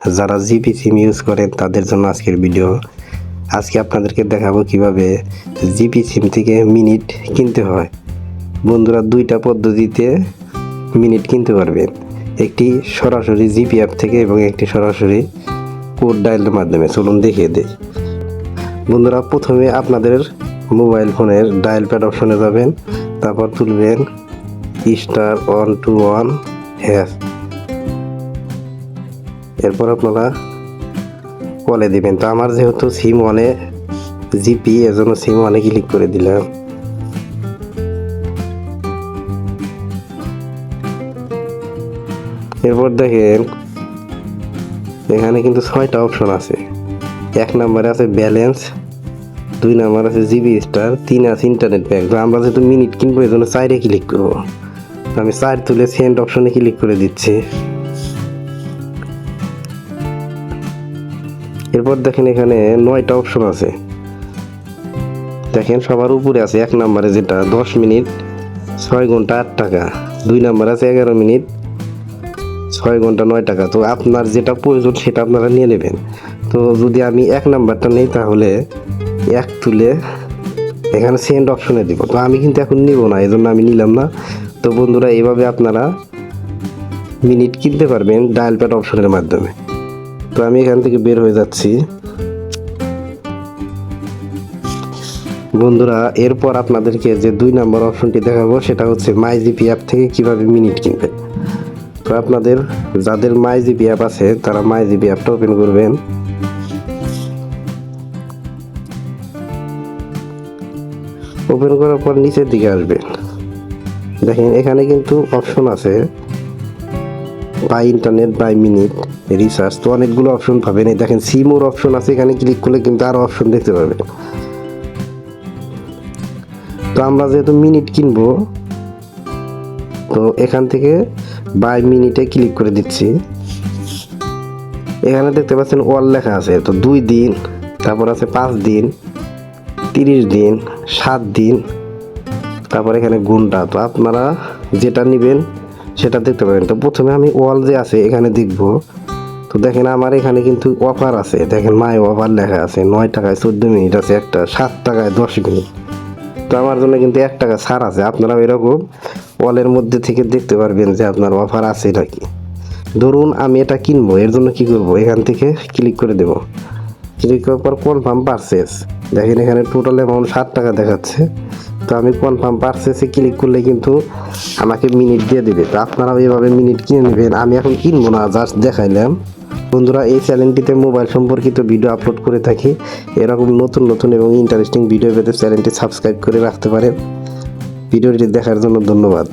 যারা GP SIM use করেন, তাদের জন্য আজকের ভিডিও আজকে আপনাদেরকে দেখাবো কীভাবে জিপি সিম থেকে মিনিট কিনতে হয়। বন্ধুরা, দুইটা পদ্ধতিতে মিনিট কিনতে পারবেন। একটি সরাসরি জিপি অ্যাপ থেকে এবং একটি সরাসরি কোড ডায়ালের মাধ্যমে। চলুন দেখিয়ে দেয় বন্ধুরা, প্রথমে আপনাদের মোবাইল ফোনের ডায়াল প্যাড অপশনে যাবেন। তারপর তুলবেন star one two one hash এরপর আপনারা কলে দিবেন। তো আমার যেহেতু সিম ওয়ানে জিপি এজন্য সিম ওয়ানে ক্লিক করে দিলাম। এরপর দেখেন, এখানে কিন্তু ছয়টা অপশন আছে। এক নম্বরে আছে ব্যালেন্স দুই নাম্বার আছে জিবি স্টার তিন আছে ইন্টারনেট প্যাক তো আমরা যেহেতু মিনিট কিনবো এই জন্য চাইরে ক্লিক করব। আমি চার তুলে সেন্ড অপশনে ক্লিক করে দিচ্ছি। এরপর দেখেন এখানে নয়টা অপশন আছে। দেখেন সবার উপরে আছে এক নম্বরে যেটা দশ মিনিট, ছয় ঘণ্টা আট টাকা। দুই নাম্বার আছে এগারো মিনিট, ছয় ঘণ্টা নয় টাকা। তো আপনার যেটা প্রয়োজন সেটা আপনারা নিয়ে নেবেন। তো যদি আমি এক নাম্বারটা নেই তাহলে এক তুলে এখানে সেন্ড অপশনে দিব। তো আমি কিন্তু এখন নিব না এই জন্য আমি নিলাম না। তো বন্ধুরা, এইভাবে আপনারা মিনিট কিনতে পারবেন ডায়াল প্যাড অপশনের মাধ্যমে। তো আমি এখান থেকে বের হয়ে যাচ্ছি। বন্ধুরা, এরপর আপনাদেরকে যে দুই নম্বর অপশনটি দেখাবো, সেটা হচ্ছে মাই জিপি অ্যাপ থেকে কীভাবে মিনিট কিনবেন তো আপনাদের, যাদের মাই জিপি অ্যাপ আছে, তারা মাই জিপি অ্যাপটা ওপেন করবেন। ওপেন করার পর নিচের দিকে আসবেন। দেখেন, এখানে কিন্তু অপশন আছে। Buy internet buy minute recharge তো অনেকগুলো অপশন পাবেন। এই দেখেন সিমোর অপশন আছে, এখানে ক্লিক করলে কিন্তু আরও অপশন দেখতে পাবেন। তো আমরা যেহেতু মিনিট কিনবো, তো এখান থেকে বাই মিনিটে ক্লিক করে দিচ্ছি। এখানে দেখতে পাচ্ছেন ওয়াল লেখা আছে, তো দুই দিন, তারপর আছে পাঁচ দিন, তিরিশ দিন, সাত দিন, তারপর এখানে গুণটা। তো আপনারা যেটা নেবেন সেটা দেখতে পাবেন। তো প্রথমে আমি ওয়াল যে আছে, এখানে দেখব। তো দেখেন, আমার এখানে কিন্তু অফার আছে। দেখেন, মাই অফার লেখা আছে, নয় টাকায় চোদ্দ মিনিট আছে, একটা সাত টাকায় দশ মিনিট। তো আমার জন্য কিন্তু এক টাকা ছাড় আছে। আপনারাও এরকম ওয়ালের মধ্যে থেকে দেখতে পারবেন যে আপনার অফার আছে নাকি ধরুন, আমি এটা কিনবো, এর জন্য কি করব? এখান থেকে ক্লিক করে দেব। ক্লিক করার পর কনফার্ম পারচেস দেখেন, এখানে টোটাল অ্যামাউন্ট ষাট টাকা দেখাচ্ছে। তো আমি কনফার্ম পারচেসে ক্লিক করলে কিন্তু আমাকে মিনিট দিয়ে দেবে। তো আপনারাও এভাবে মিনিট কিনে নেবেন। আমি এখন কিনবো না জাস্ট দেখাইলাম। বন্ধুরা, এই চ্যানেলটিতে মোবাইল সম্পর্কিত ভিডিও আপলোড করে থাকি। এরকম নতুন নতুন এবং ইন্টারেস্টিং ভিডিও পেতে চ্যানেলটি সাবস্ক্রাইব করে রাখতে পারেন। ভিডিওটি দেখার জন্য ধন্যবাদ।